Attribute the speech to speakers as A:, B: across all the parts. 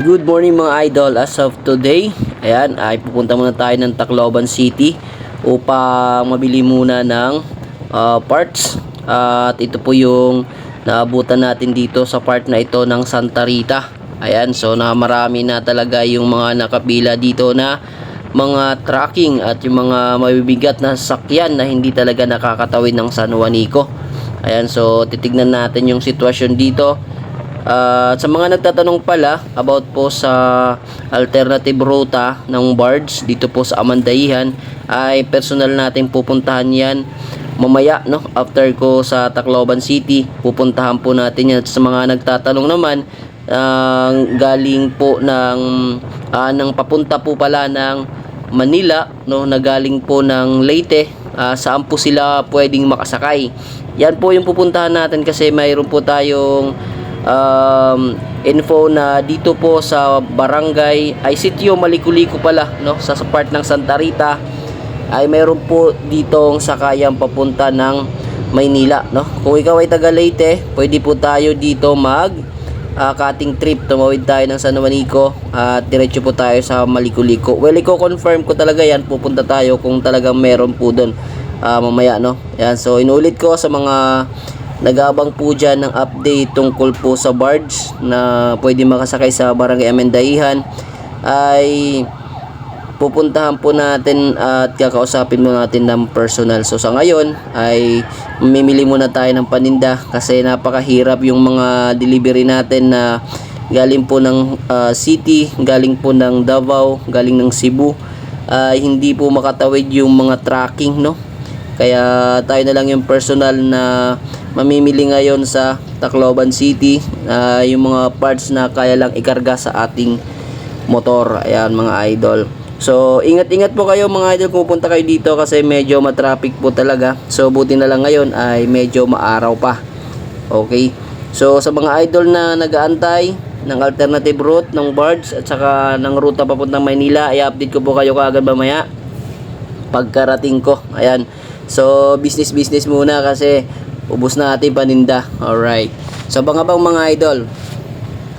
A: Good morning mga idol. As of today, ayan, ay pupunta muna tayo ng Tacloban City upang mabili muna ng ah, parts. At ito po yung naabutan natin dito sa part na ito ng Santa Rita. Ayan, so na marami na talaga yung mga nakapila dito na mga tracking at yung mga mabibigat na sasakyan na hindi talaga nakakatawid ng San Juanico. Ayan, so titignan natin yung sitwasyon dito. Ah, sa mga nagtatanong pala about po sa alternative ruta ng barge dito po sa Amandayihan ay personal natin pupuntahan yan mamaya no? After ko sa Tacloban City pupuntahan po natin yan. Sa mga nagtatanong naman ang galing po ng ah, ng papunta po pala ng Manila no? Na galing po ng Leyte ah, saan po sila pwedeng makasakay. Yan po yung pupuntahan natin kasi mayroon po tayong um, info na dito po sa barangay ay sitio Malikuliko pala no? Sa, part ng Santa Rita ay meron po ditong sakayang papunta ng Maynila no? Kung ikaw ay taga Leyte pwede po tayo dito mag ah, cutting trip. Tumawid tayo ng San Juanico at diretso po tayo sa Malikuliko. Well i-confirm ko talaga yan. Pupunta tayo kung talagang meron po doon ah, mamaya no? Yan. So inulit ko sa mga nagabang po dyan ng update tungkol po sa barge na pwede makasakay sa barangay Amendayihan ay pupuntahan po natin at kakausapin mo natin ng personal. So sa ngayon ay mamimili muna tayo ng paninda kasi napakahirap yung mga delivery natin na galing po ng ah, city, galing po ng Davao, galing ng Cebu. ay hindi po makatawid yung mga tracking no. Kaya tayo na lang yung personal na mamimili ngayon sa Tacloban City ah, yung mga parts na kaya lang ikarga sa ating motor. Ayan mga idol. So, ingat-ingat po kayo mga idol kung pupunta kayo dito kasi medyo matraffic po talaga. So, buti na lang ngayon ay medyo maaraw pa. Okay? So, sa mga idol na nagaantay ng alternative route ng barge at saka ng ruta papuntang Maynila, i-update ko po kayo kaagad mamaya pagkarating ko. Ayan. So, business-business muna kasi ubos na ating paninda. Alright. So, abang-abang mga idol.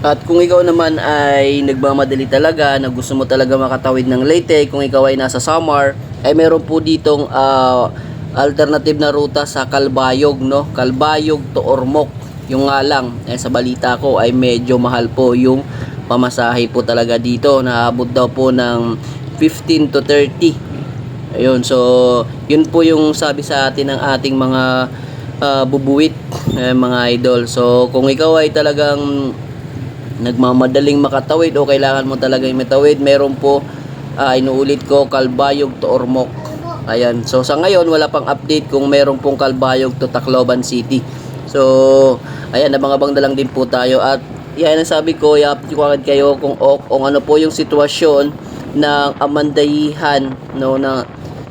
A: At kung ikaw naman ay nagmamadali talaga, na gusto mo talaga makatawid ng Leyte, kung ikaw ay nasa Samar, ay meron po ditong ah, alternative na ruta sa Kalbayog, no? Kalbayog to Ormoc. Yung nga lang, eh, sa balita ko ay medyo mahal po yung pamasahe po talaga dito. Naabot daw po ng 15 to 30. Ayun, so yun po yung sabi sa atin ng ating mga ah, bubuwit, eh, mga idol. So kung ikaw ay talagang nagmamadaling makatawid o kailangan mo talaga yung matawid, meron po ah, inuulit ko Kalbayog to Ormoc. Ayan. So sa ngayon wala pang update kung meron pong Kalbayog to Tacloban City. So ayan, abang-abang na lang din po tayo at yan ang sabi ko, i-update ko agad kayo kung, o, kung ano po yung sitwasyon ng amandayihan no na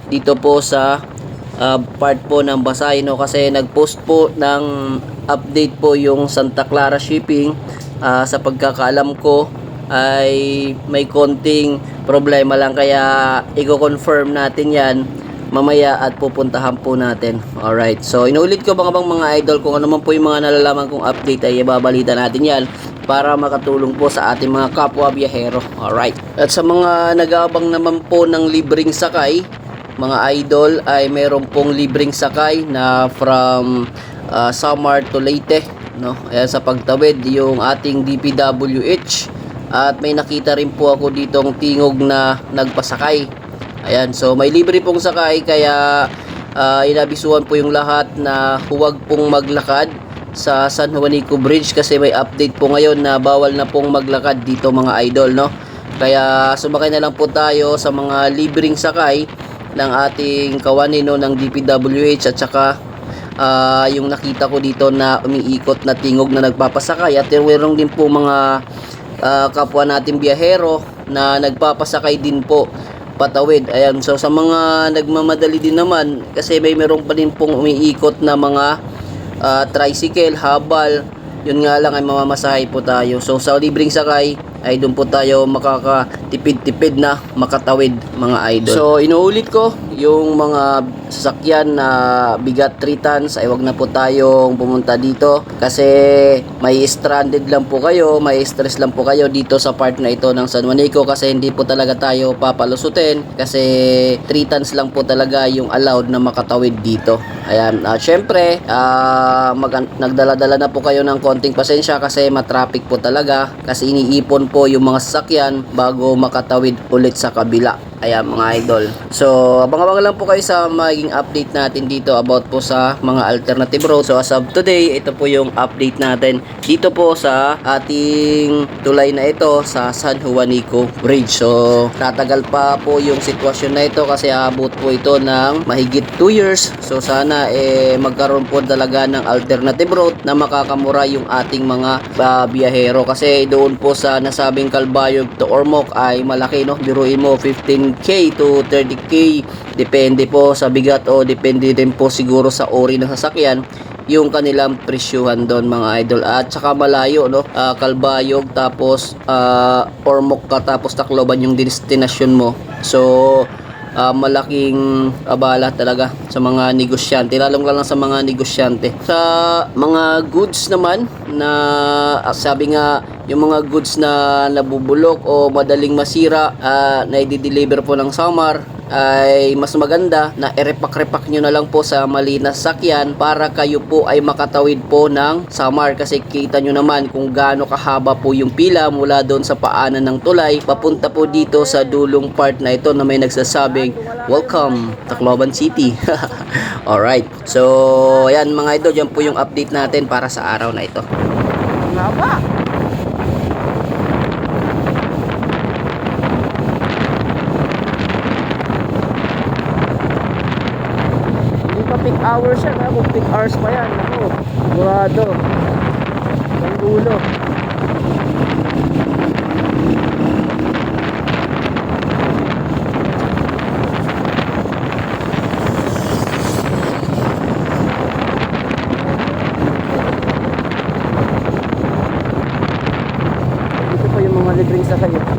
A: dito po sa ah, part po ng Basay no kasi nag-post po ng update po yung Santa Clara Shipping Ah, sa pagkakaalam ko ay may konting problema lang kaya i-confirm natin yan mamaya at pupuntahan po natin. Alright. So, inuulit ko mga bang mga idol kung ano man po yung mga nalalaman kong update ay ibabalita natin yan para makatulong po sa ating mga kapwa biyahero. Alright. At sa mga nag-aabang naman po ng libreng sakay, mga idol ay meron pong libreng sakay na from ah, Samar to Leyte no? Ayan sa pagtawid yung ating DPWH at may nakita rin po ako ditong tingog na nagpasakay. Ayan so may libre pong sakay kaya ah, inabisuhan po yung lahat na huwag pong maglakad sa San Juanico Bridge kasi may update po ngayon na bawal na pong maglakad dito mga idol no? Kaya sumakay na lang po tayo sa mga libreng sakay ng ating kawanino ng DPWH at saka ah, yung nakita ko dito na umiikot na tingog na nagpapasakay at meron din po mga ah, kapwa natin biyahero na nagpapasakay din po patawid. Ayan, so sa mga nagmamadali din naman kasi may meron pa din pong umiikot na mga ah, tricycle, habal, yun nga lang ay mamamasahe po tayo. So sa libreng sakay, ay doon po tayo makakatipid-tipid na makatawid mga idol. So inuulit ko yung mga sasakyan na bigat 3 tons ay wag na po tayong pumunta dito kasi may stranded lang po kayo, may stress lang po kayo dito sa part na ito ng San Juanico kasi hindi po talaga tayo papalusutin kasi 3 tons lang po talaga yung allowed na makatawid dito. Ayan, at syempre, mag- nagdala-dala na po kayo ng konting pasensya kasi matraffic po talaga kasi iniipon po yung mga sasakyan bago makatawid ulit sa kabila. Ayan mga idol. So, abang-abang lang po kayo sa magiging update natin dito about po sa mga alternative road. So, as of today, ito po yung update natin dito po sa ating tulay na ito sa San Juanico Bridge. So, tatagal pa po yung sitwasyon na ito kasi abot po ito ng mahigit 2 years. So, sana eh magkaroon po talaga ng alternative road na makakamura yung ating mga ah, biyahero kasi doon po sa nasabing Kalbayog to Ormoc ay malaki no. Biruin mo 15k to 30k depende po sa bigat o depende din po siguro sa ori ng sasakyan yung kanilang presyuhan doon mga idol. At saka malayo no? Ah, Kalbayog tapos ah, Ormoc ka tapos Tacloban yung destination mo. So ah, malaking abala talaga sa mga negosyante lalong lang sa mga negosyante. Sa mga goods naman na ah, sabi nga yung mga goods na nabubulok o madaling masira ah, na i-deliver po ng Samar ay mas maganda na irepak-repak nyo na lang po sa mali na sasakyan para kayo po ay makatawid po ng Samar. Kasi kita nyo naman kung gaano kahaba po yung pila mula doon sa paanan ng tulay papunta po dito sa dulong part na ito na may nagsasabing Welcome Tacloban City. Alright. So ayan mga idol yan po yung update natin para sa araw na ito.
B: Nga ba? Hindi pa peak hours yan ha. Kung peak hours pa yan. Ako, sigurado. Ang ulo. Dito pa yung mga libreng. Libreng